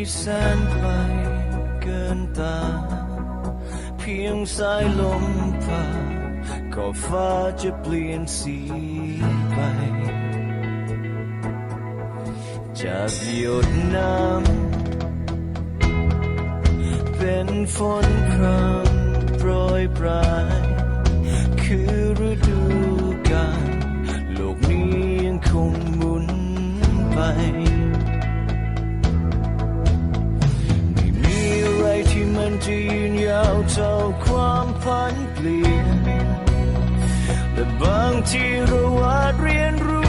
ไกลแสนไกลเกินตา เพียงสายลมผ่าก็ฟ้าจะเปลี่ยนสีไป จากหยดน้ำเป็นฝนพรำโปรยปลาย คือฤดูกาลโลกนี้ยังคงหมุนไป เปลี่ยน แต่บางทีเราอาจเรียนรู้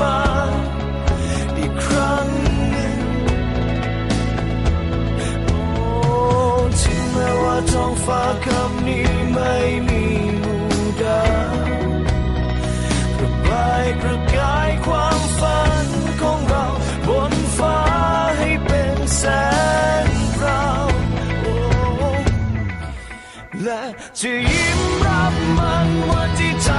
มาอีกครั้งหนึ่งโอ้ถึงแม้ว่าท้องฟ้าคำนี้ไม่มีมูดาประบายประกายความฝันของเราบนฟ้าให้เป็นแสงพราโอ้และจะยิ้มรับมันวันที่ใจ